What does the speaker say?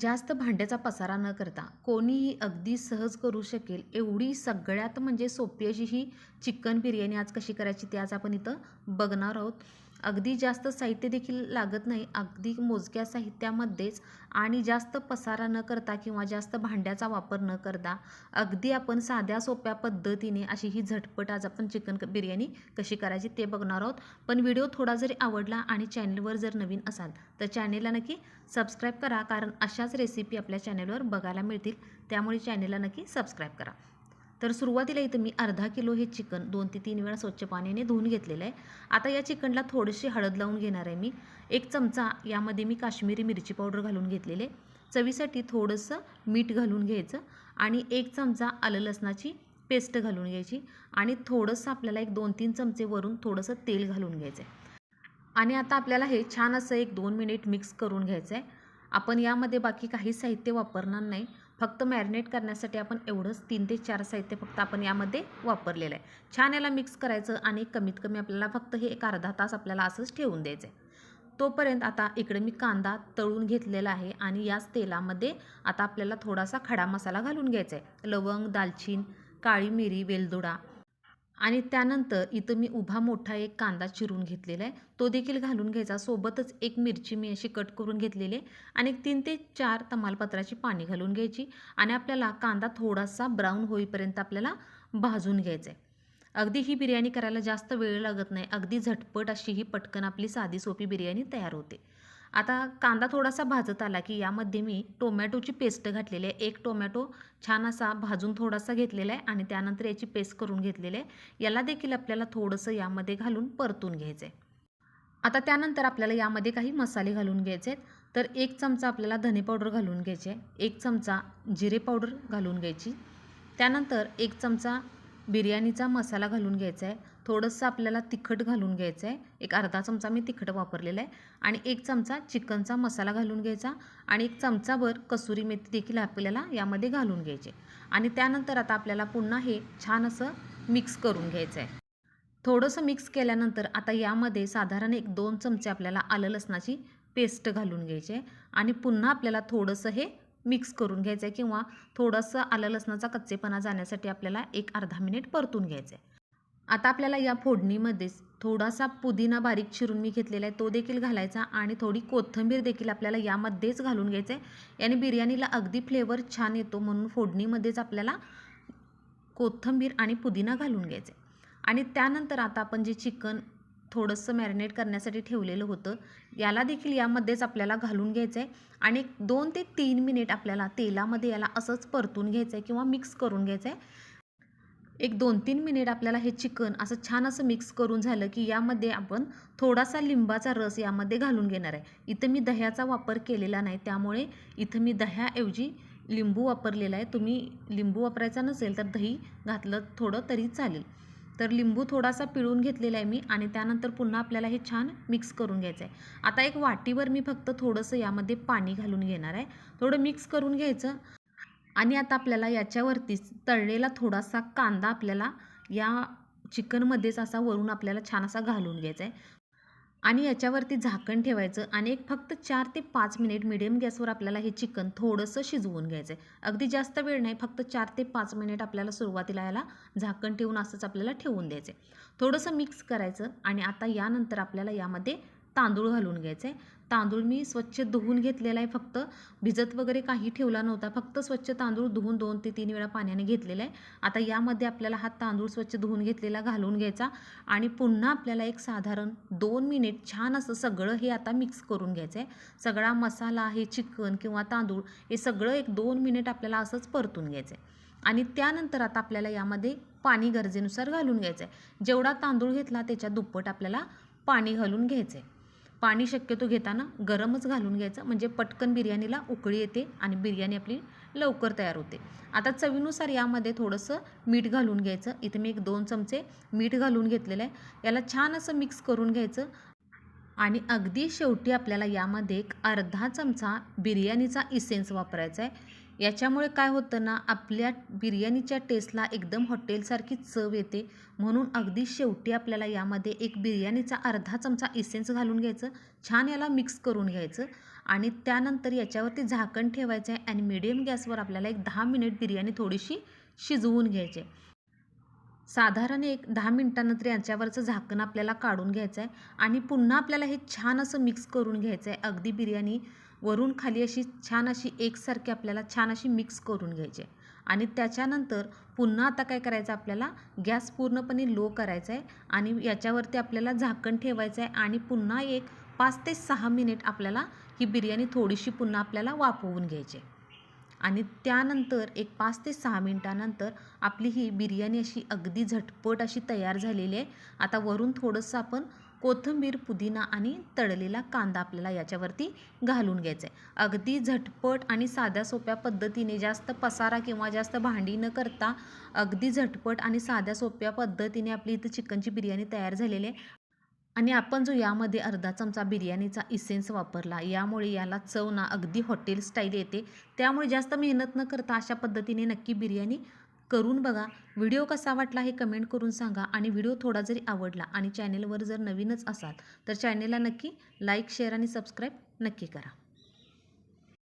जास्त भांड्याचा पसारा न करता कोणीही अगदी सहज करू शकेल एवढी सगळ्यात म्हणजे सोपी अशी ही चिकन बिर्याणी आज कशी करायची ते आज आपण इथं बघणार आहोत. अगदी जास्त साहित्य देखील लागत नाही अगदी मोजक्या साहित्यामध्येच आणि जास्त पसारा न करता किंवा जास्त भांड्याचा वापर न करता अगदी आपण साध्या सोप्या पद्धतीने अशी ही झटपट आज आपण चिकन क- बिर्याणी कशी करायची ते बघणार आहोत. पण व्हिडिओ थोडा जरी आवडला आणि चॅनलवर जर नवीन असाल तर चॅनेलला नक्की सबस्क्राईब करा कारण अशाच रेसिपी आपल्या चॅनेलवर बघायला मिळतील. त्यामुळे चॅनेलला नक्की सबस्क्राईब करा. तर सुरुवातीला इथं मी अर्धा किलो हे चिकन दोन ते तीन वेळा स्वच्छ पाण्याने धुवून घेतलेलं आहे. आता या चिकनला थोडीशी हळद लावून घेणार आहे मी. एक चमचा यामध्ये मी काश्मीरी मिरची पावडर घालून घेतलेले चवीसाठी थोडंसं मीठ घालून घ्यायचं आणि एक चमचा आलं लसणाची पेस्ट घालून घ्यायची आणि थोडंसं आपल्याला एक दोन तीन चमचे वरून थोडंसं तेल घालून घ्यायचं आहे. आणि आता आपल्याला हे छान असं एक दोन मिनिट मिक्स करून घ्यायचं आहे. आपण यामध्ये बाकी काही साहित्य वापरणार नाही. फक्त मॅरिनेट करण्यासाठी आपण एवढंच तीन ते चार साहित्य फक्त आपण यामध्ये वापरलेलं आहे. छान याला मिक्स करायचं आणि कमीत कमी आपल्याला फक्त हे एक अर्धा तास आपल्याला असंच ठेवून द्यायचं आहे तोपर्यंत आता इकडे मी कांदा तळून घेतलेला आहे आणि याच तेलामध्ये आता आपल्याला थोडासा खडा मसाला घालून घ्यायचा आहे लवंग दालचीन काळी मिरी वेलदोडा आणि त्यानंतर इथं मी उभा मोठा एक कांदा चिरून घेतलेला आहे. तो देखील घालून घ्यायचा. सोबतच एक मिरची मी अशी कट करून घेतलेली आहे. आणि एक तीन ते चार तमालपत्राची पाणी घालून घ्यायची आणि आपल्याला कांदा थोडासा ब्राऊन होईपर्यंत आपल्याला भाजून घ्यायचा आहे. अगदी ही बिर्याणी करायला जास्त वेळ लागत नाही. अगदी झटपट अशी ही पटकन आपली साधी सोपी बिर्याणी तयार होते. आता कांदा थोडासा भाजत आला की यामध्ये मी टोमॅटोची पेस्ट घातलेली आहे. एक टोमॅटो छान असा भाजून थोडासा घेतलेला आहे आणि त्यानंतर याची पेस्ट करून घेतलेली आहे. याला देखील आपल्याला थोडंसं यामध्ये घालून परतून घ्यायचं आहे आता त्यानंतर आपल्याला यामध्ये काही मसाले घालून घ्यायचे आहेत. तर एक चमचा आपल्याला धने पावडर घालून घ्यायचे आहे. एक चमचा जिरे पावडर घालून घ्यायची. त्यानंतर एक चमचा बिर्याणीचा मसाला घालून घ्यायचा आहे. थोडंसं आपल्याला तिखट घालून घ्यायचं आहे. एक अर्धा चमचा मी तिखट वापरलेलं आहे. आणि एक चमचा चिकनचा मसाला घालून घ्यायचा. आणि एक चमचाभर कसुरी मेथी देखील आपल्याला यामध्ये घालून घ्यायचे आणि त्यानंतर आता आपल्याला पुन्हा हे छान असं मिक्स करून घ्यायचं आहे. थोडंसं मिक्स केल्यानंतर आता यामध्ये साधारण एक दोन चमचे आपल्याला आलं लसणाची पेस्ट घालून घ्यायची आहे. आणि पुन्हा आपल्याला थोडंसं हे मिक्स करून घ्यायचं आहे. किंवा थोडंसं आलं लसणाचा कच्चेपणा जाण्यासाठी आपल्याला एक अर्धा मिनिट परतून घ्यायचं आहे. आता आपल्याला या फोडणीमध्येच थोडासा पुदिना बारीक चिरून मी घेतलेला आहे. तो देखील घालायचा आणि थोडी कोथिंबीर देखील आपल्याला यामध्येच घालून घ्यायचं आहे याने बिर्याणीला अगदी फ्लेवर छान येतो म्हणून फोडणीमध्येच आपल्याला कोथिंबीर आणि पुदिना घालून घ्यायचं आहे आणि त्यानंतर आता आपण जे चिकन थोडंसं मॅरिनेट करण्यासाठी ठेवलेलं होतं याला देखील यामध्येच आपल्याला घालून घ्यायचं आहे आणि एक दोन ते तीन मिनिट आपल्याला तेलामध्ये याला असंच परतून घ्यायचं आहे किंवा मिक्स करून घ्यायचं आहे एक दोन तीन मिनिट आपल्याला हे चिकन असं छान असं मिक्स करून झालं की यामध्ये आपण थोडासा लिंबाचा रस यामध्ये घालून घेणार आहे. इथं मी दह्याचा वापर केलेला नाही त्यामुळे इथं मी दह्याऐवजी लिंबू वापरलेला आहे. तुम्ही लिंबू वापरायचा नसेल तर दही घातलं थोडं तरी चालेल. तर लिंबू थोडासा पिळून घेतलेला आहे मी आणि त्यानंतर पुन्हा आपल्याला हे छान मिक्स करून घ्यायचं आहे. आता एक वाटीवर मी फक्त थोडंसं यामध्ये पाणी घालून घेणार आहे. थोडं मिक्स करून घ्यायचं. आणि आता आपल्याला याच्यावरतीच तळलेला थोडासा कांदा आपल्याला या चिकनमध्येच असा वरून आपल्याला छान असा घालून घ्यायचा आहे आणि याच्यावरती झाकण ठेवायचं आणि एक फक्त चार ते पाच मिनिट मिडियम गॅसवर आपल्याला हे चिकन थोडंसं शिजवून घ्यायचं आहे अगदी जास्त वेळ नाही फक्त चार ते पाच मिनिट आपल्याला सुरुवातीला याला झाकण ठेवून असंच आपल्याला ठेवून द्यायचं आहे थोडंसं मिक्स करायचं आणि आता यानंतर आपल्याला यामध्ये तांदूळ घालून घ्यायचे. तांदूळ मी स्वच्छ धुवून घेतलेला आहे फक्त. भिजत वगैरे काही ठेवला नव्हता. फक्त स्वच्छ तांदूळ धुवून दोन ते तीन वेळा पाण्याने घेतलेला आहे. आता यामध्ये आपल्याला हा तांदूळ स्वच्छ धुवून घेतलेला घालून घ्यायचा. आणि पुन्हा आपल्याला एक साधारण दोन मिनिट छान असं सगळं हे आता मिक्स करून घ्यायचं आहे. सगळा मसाला हे चिकन किंवा तांदूळ हे सगळं एक दोन मिनिट आपल्याला असंच परतून घ्यायचं आहे. आणि त्यानंतर आता आपल्याला यामध्ये पाणी गरजेनुसार घालून घ्यायचं आहे. जेवढा तांदूळ घेतला त्याच्या दुप्पट आपल्याला पाणी घालून घ्यायचं आहे. पाणी शक्यतो घेताना गरमच घालून घ्यायचं. म्हणजे पटकन बिर्याणीला उकळी येते आणि बिर्याणी आपली लवकर तयार होते. आता चवीनुसार यामध्ये थोडंसं मीठ घालून घ्यायचं. इथे मी एक दोन चमचे मीठ घालून घेतलेलं आहे. याला छान असं मिक्स करून घ्यायचं. आणि अगदी शेवटी आपल्याला यामध्ये एक अर्धा चमचा बिर्याणीचा इसेन्स वापरायचा आहे. याच्यामुळे काय होतं ना आपल्या बिर्याणीच्या टेस्टला एकदम हॉटेलसारखी चव येते. म्हणून अगदी शेवटी आपल्याला यामध्ये एक बिर्याणीचा अर्धा चमचा इसेन्स घालून घ्यायचं छान याला मिक्स करून घ्यायचं आणि त्यानंतर याच्यावरती झाकण ठेवायचं आहे आणि मिडियम गॅसवर आपल्याला एक दहा मिनिट बिर्याणी थोडीशी शिजवून घ्यायची आहे. साधारण एक दहा मिनटानंतर याच्यावरचं झाकण आपल्याला काढून घ्यायचं आहे आणि पुन्हा आपल्याला हे छान असं मिक्स करून घ्यायचं आहे. अगदी बिर्याणी वरून खाली अशी छान अशी एकसारखी आपल्याला छान अशी मिक्स करून घ्यायची आहे. आणि त्याच्यानंतर पुन्हा आता काय करायचं आपल्याला? गॅस पूर्णपणे लो करायचा आहे आणि याच्यावरती आपल्याला झाकण ठेवायचं आहे आणि पुन्हा एक पाच ते सहा मिनिट आपल्याला ही बिर्याणी थोडीशी पुन्हा आपल्याला वाफवून घ्यायची आहे. आणि त्यानंतर एक पाच ते सहा मिनटानंतर आपली ही बिर्याणी अशी अगदी झटपट अशी तयार झालेली आहे. आता वरून थोडंसं आपण कोथिंबीर पुदिना आणि तळलेला कांदा आपल्याला याच्यावरती घालून घ्यायचा आहे अगदी झटपट आणि साध्या सोप्या पद्धतीने जास्त पसारा किंवा जास्त भांडी न करता अगदी झटपट आणि साध्या सोप्या पद्धतीने आपली इथं चिकनची बिर्याणी तयार झालेली आहे. आणि आपण जो यामध्ये अर्धा चमचा बिर्याणीचा इसेन्स वापरला यामुळे याला चव ना अगदी हॉटेल स्टाईल येते. त्यामुळे जास्त मेहनत न करता अशा पद्धतीने नक्की बिर्याणी करून बघा. व्हिडिओ कसा वाटला हे कमेंट करून सांगा आणि व्हिडिओ थोडा जरी आवडला आणि चॅनेलवर जर नवीनच असाल तर चॅनेलला नक्की लाईक शेअर आणि सबस्क्राईब नक्की करा.